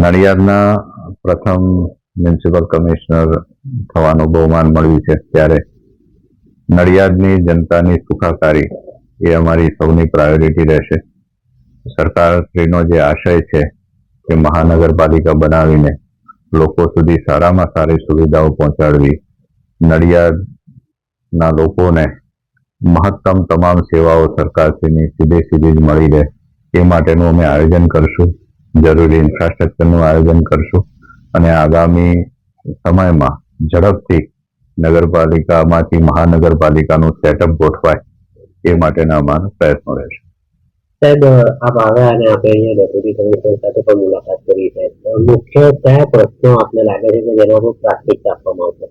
નડિયાદના પ્રથમ municipal commissioner થવાનું બહુમાન મળ્યું છે ત્યારે નડિયાદની જનતાની સુખાકારી એ અમારી સૌની પ્રાયોરિટી રહેશે. સરકારશ્રીનો જે આશય છે કે મહાનગરપાલિકા બનાવીને લોકો સુધી સારામાં સારી સુવિધાઓ પહોંચાડવી, નડિયાદના લોકોને મહત્તમ તમામ સેવાઓ સરકારશ્રીની સીધે સીધી જ મળી રહે એ માટેનું અમે આયોજન કરશું. જરૂરી ઇન્ફ્રાસ્ટ્રક્ચરનું આયોજન કરશું. અને આગામી સમયમાં ઝડપથી નગરપાલિકામાંથી મહાનગરપાલિકાનું સેટઅપ ગોઠવાય એ માટેના અમારા પ્રયત્નો રહેશે. સાહેબ આપ આવ્યા અને આપણે અહીંયા ડેપ્યુટી કમિશનર સાથે પણ મુલાકાત કરી છે. મુખ્ય કયા પ્રશ્નો આપને લાગે છે કે જેના પર પ્રાથમિકતા આપવામાં આવશે?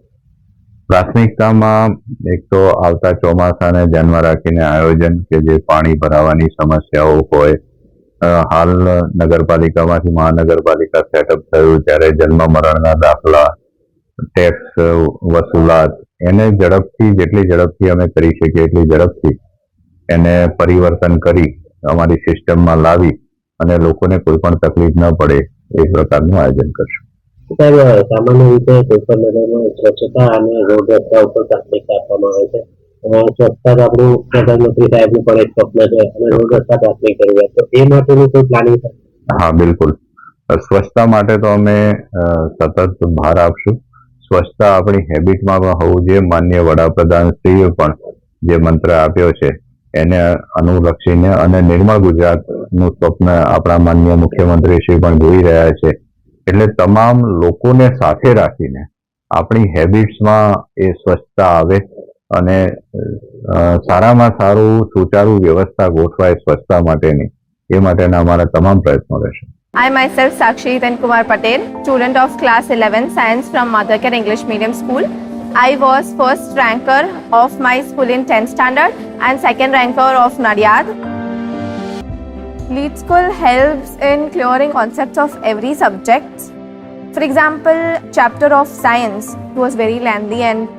પ્રાથમિકતામાં એક તો આવતા ચોમાસાને ધ્યાનમાં રાખીને આયોજન કે જે પાણી ભરાવાની સમસ્યાઓ હોય હાલ નગરપાલિકામાંથી મહાનગરપાલિકા સેટઅપ થયું ત્યારે જન્મ મરણના દાખલા ટેક્સ વસૂલાત, એને ઝડપથી, જેટલી ઝડપથી અમે કરી શકીએ એટલી ઝડપથી એને પરિવર્તન કરી અમારી સિસ્ટમમાં લાવી અને લોકોને કોઈ પણ તકલીફ ન પડે એ પ્રકારનું આયોજન કરશું. સાહેબ સામાન્ય રીતે કોઈપણ નગરમાં સ્વચ્છતા અને રોડ રસ્તા ઉપર પ્રાથમિકતા આપવામાં આવે છે. તો આપણું પ્રધાનમંત્રી સાહેબનું પણ એક સ્વપ્ન છે અને રોડ રસ્તા પ્રાથમિક જરૂરિયાત તો એ માટેનું કોઈ પ્લાનિંગ છે? હા, બિલકુલ. સ્વચ્છતા માટે તો અમે સતત ભાર આપશું. સ્વચ્છતા આપણી હેબિટમાં પણ હોવું જોઈએ. માન્ય વડાપ્રધાનશ્રીએ પણ જે મંત્ર આપ્યો છે, એને અનુલક્ષીને અને નિર્મળ ગુજરાતનું સ્વપ્ન આપણા માન્ય મુખ્યમંત્રી શ્રી પણ જોઈ રહ્યા છે. એટલે તમામ લોકોને સાથે રાખીને આપણી હેબિટ્સમાં એ સ્વચ્છતા આવે. અને સારામાં સારું સુચારુ વ્યવસ્થા ગોઠવાય સ્વચ્છતા માટેની એ માટેના અમારા તમામ પ્રયત્નો રહેશે I myself Sakshi Kumar Patel, student of class 11 science from Mothercare English Medium School. I was first ranker of my school in 10th standard and second ranker of Nadiad. Lead School helps in clearing concepts of every subject. For example, chapter of science was very lengthy and